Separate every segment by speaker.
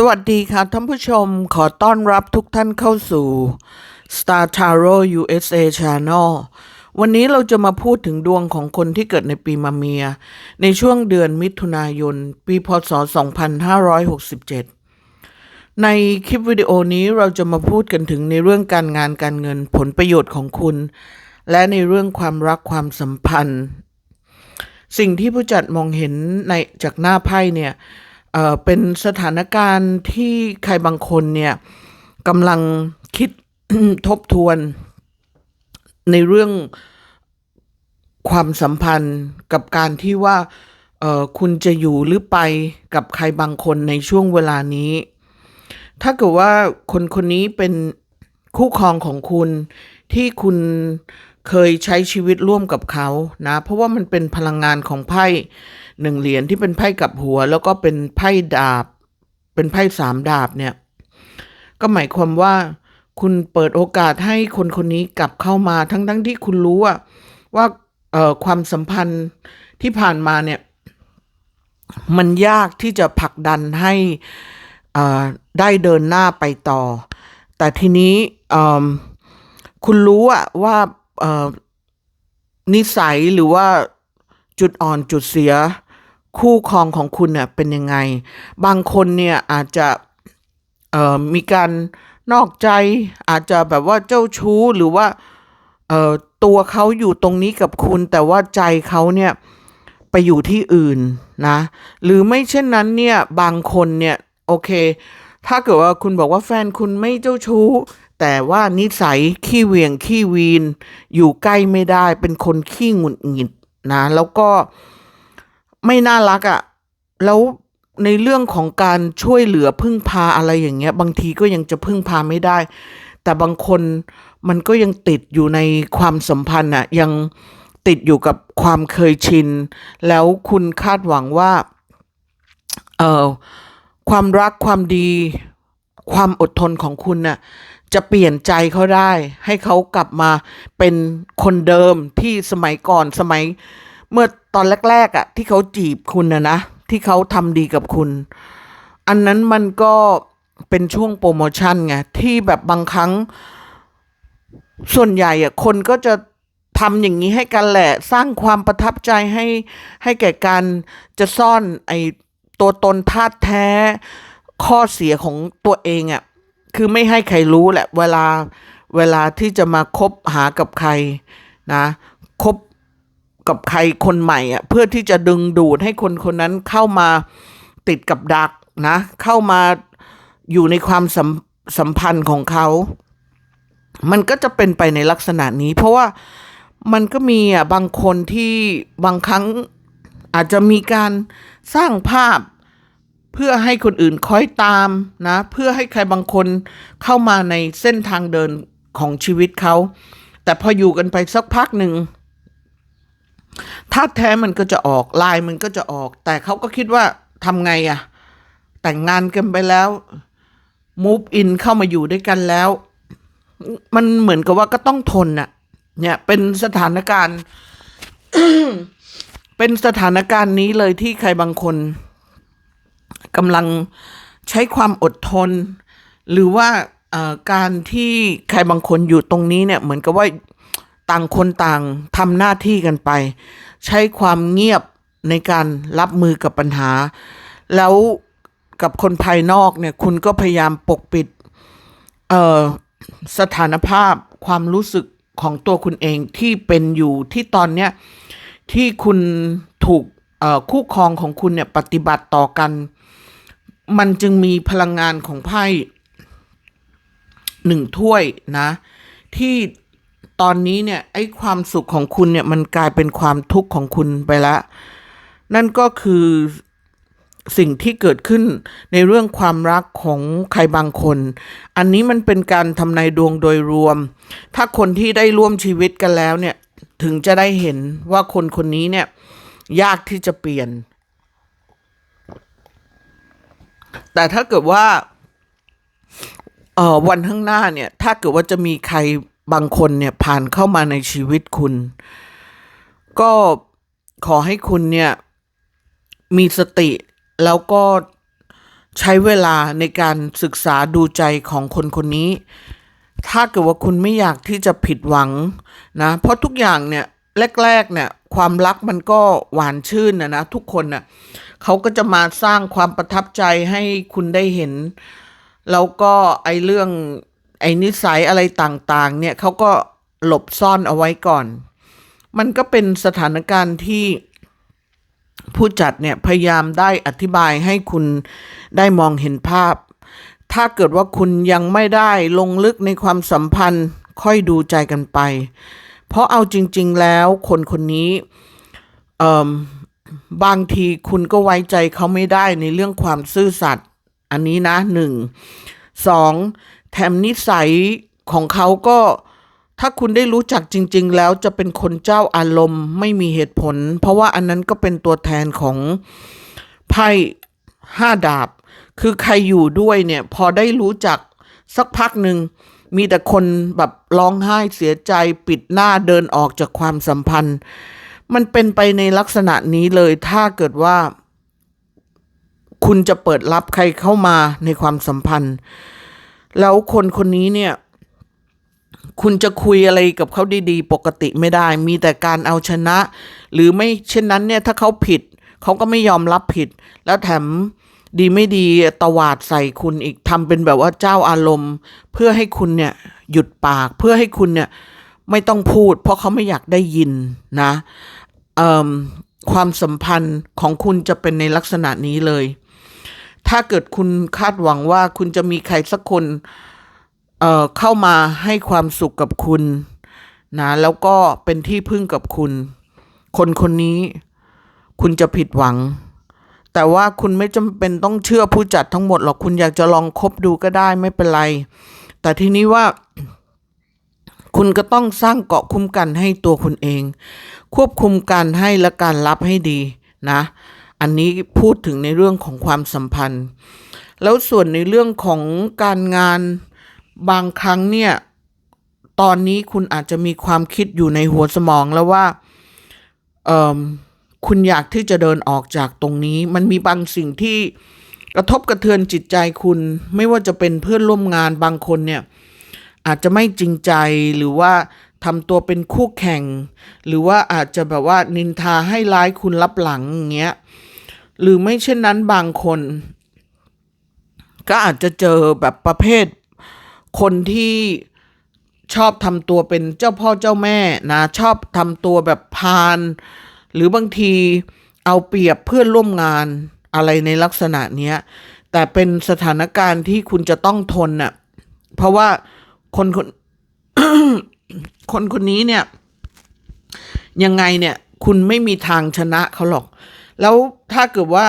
Speaker 1: สวัสดีค่ะท่านผู้ชมขอต้อนรับทุกท่านเข้าสู่ Star Tarot USA Channel วันนี้เราจะมาพูดถึงดวงของคนที่เกิดในปีมะเมีย ในช่วงเดือนมิถุนายน ปีพศ 2567 ในคลิปวิดีโอนี้เราจะมาพูดกันถึงในเรื่องการงานการเงินผลประโยชน์ของคุณ และในเรื่องความรักความสัมพันธ์ สิ่งที่ผู้จัดมองเห็นในจากหน้าไพ่เนี่ย เอ่อเป็นสถานการณ์ที่ใครบางคนเนี่ยกำลังคิดทบทวนในเรื่องความสัมพันธ์กับการที่ว่าเอ่อคุณจะอยู่หรือไปกับใครบางคนในช่วงเวลานี้ ถ้าเกิดว่าคนคนนี้เป็นคู่ครองของคุณที่คุณเคยใช้ชีวิตร่วมกับเขานะ เพราะว่ามันเป็นพลังงานของไพ่ หนึ่งเหรียญที่เป็นไพ่กับหัว แล้วก็เป็นไพ่ดาบ เป็นไพ่สามดาบเนี่ย ก็หมายความว่า คุณเปิดโอกาสให้คนคนนี้กลับเข้ามาทั้งทั้งที่คุณรู้ว่าว่าความสัมพันธ์ที่ผ่านมาเนี่ย มันยากที่จะผลักดันให้ได้เดินหน้าไปต่อ แต่ทีนี้คุณรู้อะว่าเอ่อนิสัยหรือว่าจุดอ่อนจุดเสีย คู่ครองของคุณเนี่ยเป็นยังไง บางคนเนี่ยอาจจะมีการนอกใจ อาจจะแบบว่าเจ้าชู้หรือว่าตัวเขาอยู่ตรงนี้กับคุณ แต่ว่าใจเขาเนี่ยไปอยู่ที่อื่นนะ หรือไม่เช่นนั้นเนี่ยบางคนเนี่ยโอเค ถ้าเกิดว่าคุณบอกว่าแฟนคุณไม่เจ้าชู้ แต่ว่านิสัยขี้เหวียงขี้วีน อยู่ใกล้ไม่ได้เป็นคนขี้หงุดหงิดนะ แล้วก็ ไม่น่ารักอะ่ะ แล้วในเรื่องของการช่วยเหลือพึ่งพาอะไรอย่างเงี้ย บางทีก็ยังจะพึ่งพาไม่ได้ แต่บางคนมันก็ยังติดอยู่ในความสัมพันธ์อะยังติดอยู่กับความเคยชิน แล้วคุณคาดหวังว่า เออความรักความดี ความอดทนของคุณน่ะจะเปลี่ยนใจเขาได้ ให้เขากลับมาเป็นคนเดิมที่สมัยก่อนสมัย เมื่อตอนแรกๆอะ ที่เขาจีบคุณนะนะ ที่เขาทำดีกับคุณ อันนั้นมันก็เป็นช่วงโปรโมชั่นไงที่แบบบางครั้ง ส่วนใหญ่อะคนก็จะทำอย่างนี้ให้กันแหละ สร้างความประทับใจให้ให้แก่การจะซ่อนไอตัวตนธาตุแท้ ข้อเสียของตัวเองอะคือไม่ให้ใครรู้แหละ เวลาเวลาที่จะมาคบหากับใครนะคบ กับใครคนใหม่อะเพื่อที่จะดึงดูดให้คนคนนั้นเข้ามาติดกับดักนะ เข้ามาอยู่ในความสัมสัมพันธ์ของเขา มันก็จะเป็นไปในลักษณะนี้ เพราะว่ามันก็มีอะบางคนที่บางครั้งอาจจะมีการสร้างภาพเพื่อให้คนอื่นคอยตามนะ เพื่อให้ใครบางคนเข้ามาในเส้นทางเดินของชีวิตเขา แต่พออยู่กันไปสักพักหนึ่ง ท่าตุแท้มันก็จะออกลายมันก็จะออก แต่เขาก็คิดว่าทำไงอะแต่งงานกันไปแล้ว move in เข้ามาอยู่ด้วยกันแล้ว มันเหมือนกับว่าก็ต้องทนน่ะ เนี่ย เป็นสถานการณ์ เป็นสถานการณ์นี้เลยที่ใครบางคนกำลังใช้ความอดทน หรือว่าการที่ใครบางคนอยู่ตรงนี้เนี่ย เหมือนกับว่า ต่างคนต่างทำหน้าที่กันไป ใช้ความเงียบในการรับมือกับปัญหา แล้วกับคนภายนอกเนี่ย คุณก็พยายามปกปิดสถานภาพความรู้สึกของตัวคุณเองที่เป็นอยู่ที่ตอนเนี้ยที่คุณถูกคู่ครองของคุณเนี่ยปฏิบัติต่อกัน มันจึงมีพลังงานของไพ่หนึ่งถ้วยนะ ที่ ตอนนี้เนี่ยไอ้ความสุขของคุณเนี่ยมันกลายเป็นความทุกข์ของคุณไปแล้วนั่นก็คือสิ่งที่เกิดขึ้นในเรื่องความรักของใครบางคน อันนี้มันเป็นการทำนายดวงโดยรวม ถ้าคนที่ได้ร่วมชีวิตกันแล้วเนี่ย ถึงจะได้เห็นว่าคนคนนี้เนี่ย ยากที่จะเปลี่ยน แต่ถ้าเกิดว่าเออวันข้างหน้าเนี่ย ถ้าเกิดว่าจะมีใคร บางคนเนี่ยผ่านเข้ามาในชีวิตคุณ ก็ขอให้คุณเนี่ยมีสติแล้วก็ใช้เวลาในการศึกษาดูใจของคนคนนี้ ถ้าเกิดว่าคุณไม่อยากที่จะผิดหวังนะ เพราะทุกอย่างเนี่ยแรกๆเนี่ยความรักมันก็หวานชื่นนะนะทุกคนน่ะเขาก็จะมาสร้างความประทับใจให้คุณได้เห็น แล้วก็ไอ้เรื่อง ไอ้นิสัยอะไรต่างๆ เนี่ยเขาก็หลบซ่อนเอาไว้ก่อน มันก็เป็นสถานการณ์ที่ผู้จัดเนี่ยพยายามได้อธิบายให้คุณได้มองเห็นภาพ ถ้าเกิดว่าคุณยังไม่ได้ลงลึกในความสัมพันธ์ค่อยดูใจกันไป เพราะเอาจริง ๆ แล้วคนคนนี้บางทีคุณก็ไว้ใจเขาไม่ได้ในเรื่องความซื่อสัตย์อันนี้นะหนึ่งสอง แถมนิสัยของเขาก็ถ้าคุณได้รู้จักจริง ๆ แล้วจะเป็นคนเจ้าอารมณ์ไม่มีเหตุผล เพราะว่าอันนั้นก็เป็นตัวแทนของไพ่ห้าดาบ คือใครอยู่ด้วยเนี่ย พอได้รู้จักสักพักหนึ่งมีแต่คนแบบร้องไห้เสียใจปิดหน้าเดินออกจากความสัมพันธ์ มันเป็นไปในลักษณะนี้เลยถ้าเกิดว่า คุณจะเปิดรับใครเข้ามาในความสัมพันธ์ แล้วคนคนนี้เนี่ย คุณจะคุยอะไรกับเขาดีๆ ปกติไม่ได้ มีแต่การเอาชนะ หรือไม่เช่นนั้นเนี่ยถ้าเขาผิด เขาก็ไม่ยอมรับผิด แล้วแถมดีไม่ดีตวาดใส่คุณอีกทำเป็นแบบว่าเจ้าอารมณ์ เพื่อให้คุณเนี่ย หยุดปากเพื่อให้คุณเนี่ย ไม่ต้องพูด เพราะเขาไม่อยากได้ยินนะความสัมพันธ์ของคุณจะเป็นในลักษณะนี้เลย ถ้าเกิดคุณคาดหวังว่าคุณจะมีใครสักคน เอ่อ เข้ามาให้ความสุขกับคุณนะแล้วก็เป็นที่พึ่งกับคุณ คนคนนี้คุณจะผิดหวัง แต่ว่าคุณไม่จำเป็นต้องเชื่อผู้จัดทั้งหมดหรอกคุณอยากจะลองคบดูก็ได้ไม่เป็นไร แต่ทีนี้ว่า คุณก็ต้องสร้างเกาะคุ้มกันให้ตัวคุณเอง ควบคุมการให้และการรับให้ดีนะ อันนี้พูดถึงในเรื่องของความสัมพันธ์ แล้วส่วนในเรื่องของการงานบางครั้งเนี่ย ตอนนี้คุณอาจจะมีความคิดอยู่ในหัวสมองแล้วว่าคุณอยากที่จะเดินออกจากตรงนี้ มันมีบางสิ่งที่กระทบกระเทือนจิตใจคุณ ไม่ว่าจะเป็นเพื่อนร่วมงานบางคนเนี่ย อาจจะไม่จริงใจหรือว่าทำตัวเป็นคู่แข่ง หรือว่าอาจจะแบบว่านินทาให้ร้ายคุณรับหลังอย่างเงี้ย หรือไม่เช่นนั้นบางคน ก็อาจจะเจอแบบประเภท คนที่ชอบทำตัวเป็นเจ้าพ่อเจ้าแม่นะ ชอบทำตัวแบบพาลหรือบางทีเอาเปรียบเพื่อนร่วมงานอะไรในลักษณะเนี้ย แต่เป็นสถานการณ์ที่คุณจะต้องทนน่ะ เพราะว่าคนคนคนคนนี้เนี่ย ยังไงเนี่ย คุณไม่มีทางชนะเขาหรอก แล้วถ้าเกิดว่า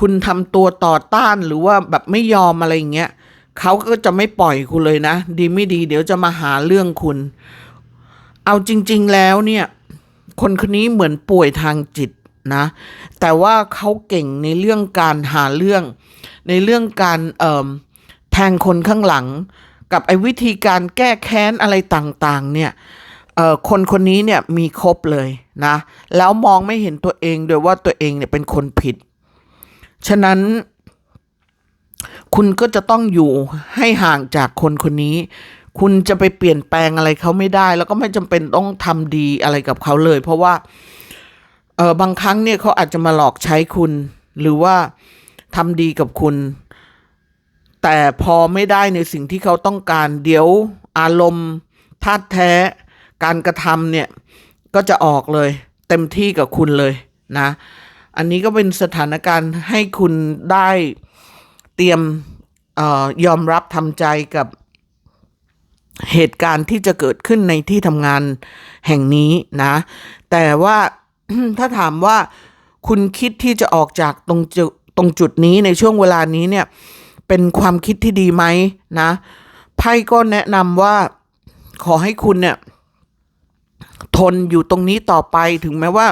Speaker 1: คุณทำตัวต่อต้านหรือว่าแบบไม่ยอมอะไรอย่างเงี้ยเขาก็จะไม่ปล่อยคุณเลยนะ ดีไม่ดี เดี๋ยวจะมาหาเรื่องคุณ เอาจริง ๆ แล้วเนี่ย คนคนนี้เหมือนป่วยทางจิตนะ แต่ว่าเขาเก่งในเรื่องการหาเรื่อง ในเรื่องการเอ่อแทงคนข้างหลัง กับไอ้วิธีการแก้แค้นอะไรต่าง ๆ เนี่ย เอ่อคนคนนี้เนี่ยมีครบเลยนะ แล้วมองไม่เห็นตัวเองโดยว่าตัวเองเนี่ยเป็นคนผิด ฉะนั้น คุณก็จะต้องอยู่ให้ห่างจากคนคนนี้ คุณจะไปเปลี่ยนแปลงอะไรเขาไม่ได้ แล้วก็ไม่จำเป็นต้องทำดีอะไรกับเขาเลย เพราะว่าเออบางครั้งเนี่ยเขาอาจจะมาหลอกใช้คุณ หรือว่าทำดีกับคุณ แต่พอไม่ได้ในสิ่งที่เขาต้องการ เดี๋ยวอารมณ์ธาตุแท้ การกระทำเนี่ยก็จะออกเลยเต็มที่กับคุณเลยนะ อันนี้ก็เป็นสถานการณ์ให้คุณได้เตรียมออยอมรับทำใจกับเหตุการณ์ที่จะเกิดขึ้นในที่ทำงานแห่งนี้นะ แต่ว่าถ้าถามว่าคุณคิดที่จะออกจากตรงจุดตรงจุดนี้ในช่วงเวลานี้เนี่ย เป็นความคิดที่ดีไหมนะไพ่ก็แนะนำว่าขอให้คุณเนี่ย ทนอยู่ตรงนี้ต่อไปถึงแม้ว่า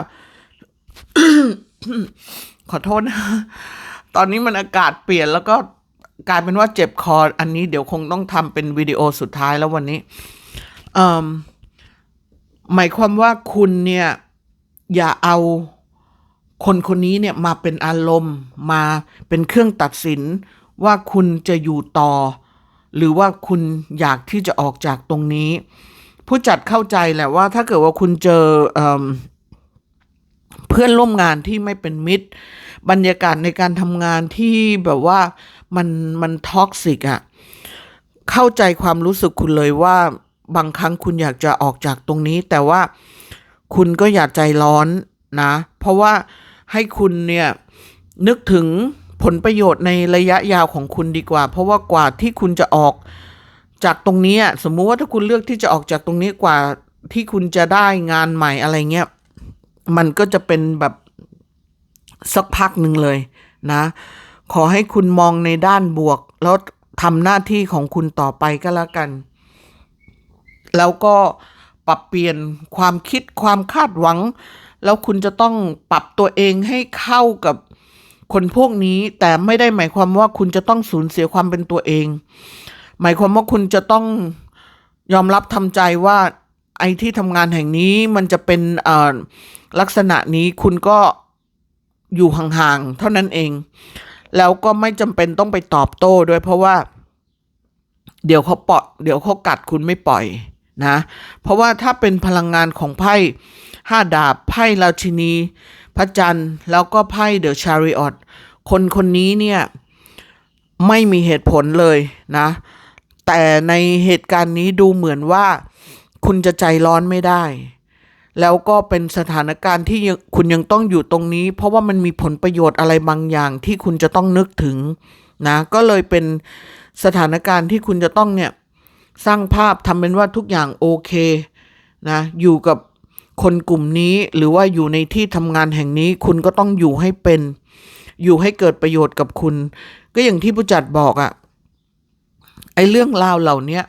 Speaker 1: ขอโทษนะ ตอนนี้มันอากาศเปลี่ยนแล้วก็กลายเป็นว่าเจ็บคอ อันนี้เดี๋ยวคงต้องทำเป็นวิดีโอสุดท้ายแล้ววันนี้หมายความว่าคุณเนี่ย อย่าเอาคนคนนี้เนี่ยมาเป็นอารมณ์มาเป็นเครื่องตัดสินว่าคุณจะอยู่ต่อ หรือว่าคุณอยากที่จะออกจากตรงนี้ ผู้จัดเข้าใจแหละว่า ถ้าเกิดว่าคุณเจอเอเพื่อนร่วมงานที่ไม่เป็นมิตร บรรยากาศในการทำงานที่แบบว่ามันมันท็อกซิกอะเข้าใจความรู้สึกคุณเลยว่าบางครั้งคุณอยากจะออกจากตรงนี้ แต่ว่าคุณก็อย่าใจร้อนนะ เพราะว่าให้คุณเนี่ยนึกถึงผลประโยชน์ในระยะยาวของคุณดีกว่า เพราะว่ากว่าที่คุณจะออก จากตรงนี้อะสมมุติว่าถ้าคุณเลือกที่จะออกจากตรงนี้กว่าที่คุณจะได้งานใหม่อะไรเงี้ยมันก็จะเป็นแบบสักพักหนึ่งเลยนะ ขอให้คุณมองในด้านบวก แล้วทำหน้าที่ของคุณต่อไปก็แล้วกัน แล้วก็ปรับเปลี่ยนความคิดความคาดหวัง แล้วคุณจะต้องปรับตัวเองให้เข้ากับคนพวกนี้ แต่ไม่ได้หมายความว่าคุณจะต้องสูญเสียความเป็นตัวเอง หมายความว่าคุณจะต้องยอมรับทำใจว่าไอ้ที่ทำงานแห่งนี้มันจะเป็นลักษณะนี้คุณก็อยู่ห่างๆเท่านั้นเอง แล้วก็ไม่จำเป็นต้องไปตอบโต้ด้วยเพราะว่า เดี๋ยวเขาปอดเดี๋ยวเขากัดคุณไม่ปล่อยนะ เพราะว่าถ้าเป็นพลังงานของไพ่ห้าดาบไพ่ราชินี พระจันทร์ แล้วก็ไพ่เดอะชาริออตคนคนนี้เนี่ย ไม่มีเหตุผลเลยนะ แต่ในเหตุการณ์นี้ดูเหมือนว่าคุณจะใจร้อนไม่ได้ แล้วก็เป็นสถานการณ์ที่คุณยังต้องอยู่ตรงนี้ เพราะว่ามันมีผลประโยชน์อะไรบางอย่างที่คุณจะต้องนึกถึงนะก็เลยเป็นสถานการณ์ที่คุณจะต้องเนี่ยสร้างภาพทำเป็นว่าทุกอย่างโอเคนะอยู่กับคนกลุ่มนี้หรือว่าอยู่ในที่ทำงานแห่งนี้ คุณก็ต้องอยู่ให้เป็น อยู่ให้เกิดประโยชน์กับคุณ ก็อย่างที่ผู้จัดบอกอะ ไอ้เรื่องราวเหล่านี้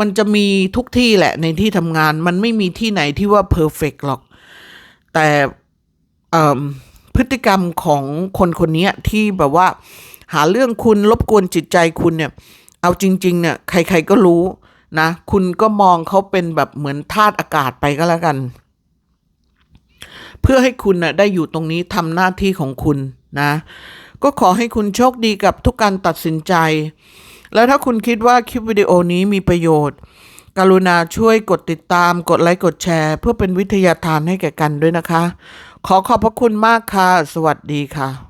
Speaker 1: มันจะมีทุกที่แหละในที่ทำงาน มันไม่มีที่ไหนที่ว่าเพอร์เฟกหรอก แต่พฤติกรรมของคนคนนี้ที่แบบว่า หาเรื่องคุณรบกวนจิตใจคุณเนี่ย เอาจริงๆเนี่ยใครๆก็รู้นะ คุณก็มองเขาเป็นแบบเหมือนธาตุอากาศไปก็แล้วกัน เพื่อให้คุณน่ะได้อยู่ตรงนี้ทำหน้าที่ของคุณนะ ก็ขอให้คุณโชคดีกับทุกการตัดสินใจ แล้วถ้าคุณคิดว่าคลิปวิดีโอนี้มีประโยชน์ กรุณาช่วยกดติดตาม กดไลค์ กดแชร์ เพื่อเป็นวิทยาทานให้แก่กันด้วยนะคะ ขอขอบพระคุณมากค่ะ สวัสดีค่ะ